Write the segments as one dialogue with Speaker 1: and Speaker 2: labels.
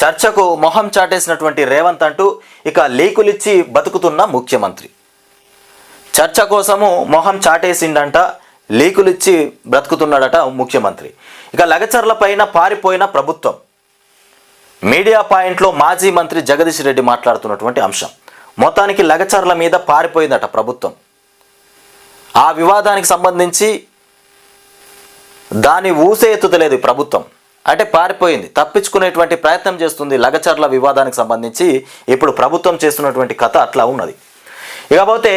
Speaker 1: చర్చకు మొహం చాటేసినటువంటి రేవంత్ అంటూ ఇక లీకులిచ్చి బతుకుతున్న ముఖ్యమంత్రి. చర్చ కోసము మొహం చాటేసిండంట లీకులిచ్చి బ్రతుకుతున్నాడట ముఖ్యమంత్రి. ఇక లగచర్ల పైన పారిపోయిన ప్రభుత్వం. మీడియా పాయింట్లో మాజీ మంత్రి జగదీష్ రెడ్డి మాట్లాడుతున్నటువంటి అంశం. మొత్తానికి లగచర్ల మీద పారిపోయిందట ప్రభుత్వం. ఆ వివాదానికి సంబంధించి దాని ఊసే ఎత్తుతలేదు ప్రభుత్వం. అంటే పారిపోయింది తప్పించుకునేటువంటి ప్రయత్నం చేస్తుంది లగచర్ల వివాదానికి సంబంధించి ఇప్పుడు ప్రభుత్వం చేస్తున్నటువంటి కథ అట్లా ఉన్నది. ఇకపోతే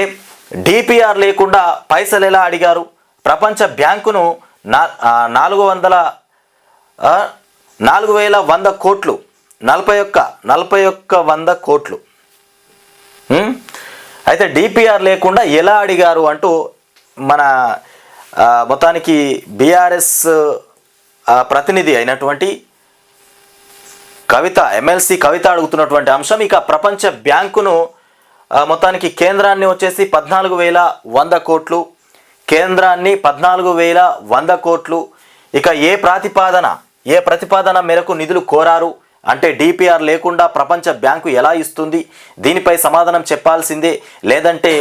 Speaker 1: డిపిఆర్ లేకుండా పైసలు ఎలా అడిగారు? ప్రపంచ బ్యాంకును నా నాలుగు వందల నాలుగు వేల వంద కోట్లు నలభై ఒక్క నలభై ఒక్క వంద కోట్లు. అయితే డిపిఆర్ లేకుండా ఎలా అడిగారు అంటూ మన మొత్తానికి బీఆర్ఎస్ ప్రతినిధి అయినటువంటి కవిత ఎమ్మెల్సీ కవిత అడుగుతున్నటువంటి అంశం. ఇక ప్రపంచ బ్యాంకును మొత్తానికి కేంద్రాన్ని వచ్చేసి పద్నాలుగు వేల వంద కోట్లు కేంద్రాన్ని పద్నాలుగు వేల వంద కోట్లు. ఇక ఏ ప్రతిపాదన ఏ ప్రతిపాదన మేరకు నిధులు కోరారు? అంటే డిపిఆర్ లేకుండా ప్రపంచ బ్యాంకు ఎలా ఇస్తుంది? దీనిపై సమాధానం చెప్పాల్సిందే. లేదంటే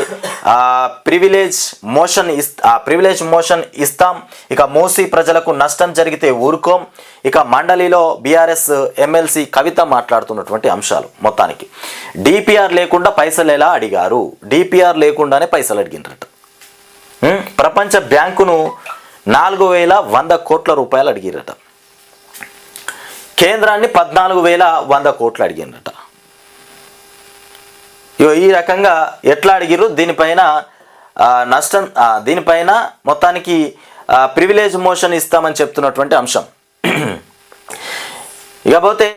Speaker 1: ప్రివిలేజ్ మోషన్ ఇస్ ఆ, ప్రివిలేజ్ మోషన్ ఇస్తాం. ఇక మోసీ ప్రజలకు నష్టం జరిగితే ఊరుకోం. ఇక మండలిలో బీఆర్ఎస్ ఎమ్మెల్సీ కవిత మాట్లాడుతున్నటువంటి అంశాలు మొత్తానికి. డిపిఆర్ లేకుండా పైసలు ఎలా అడిగారు? డిపిఆర్ లేకుండానే పైసలు అడిగినట్టు ప్రపంచ బ్యాంకును నాలుగు వేల వంద కోట్ల రూపాయలు అడిగిరట. కేంద్రాన్ని పద్నాలుగు వేల వంద కోట్లు అడిగిందట ఇగో ఈ రకంగా ఎట్లా అడిగిర్రు? దీనిపైన నష్టం దీనిపైన మొత్తానికి ప్రివిలేజ్ మోషన్ ఇస్తామని చెప్తున్నటువంటి అంశం. ఇకపోతే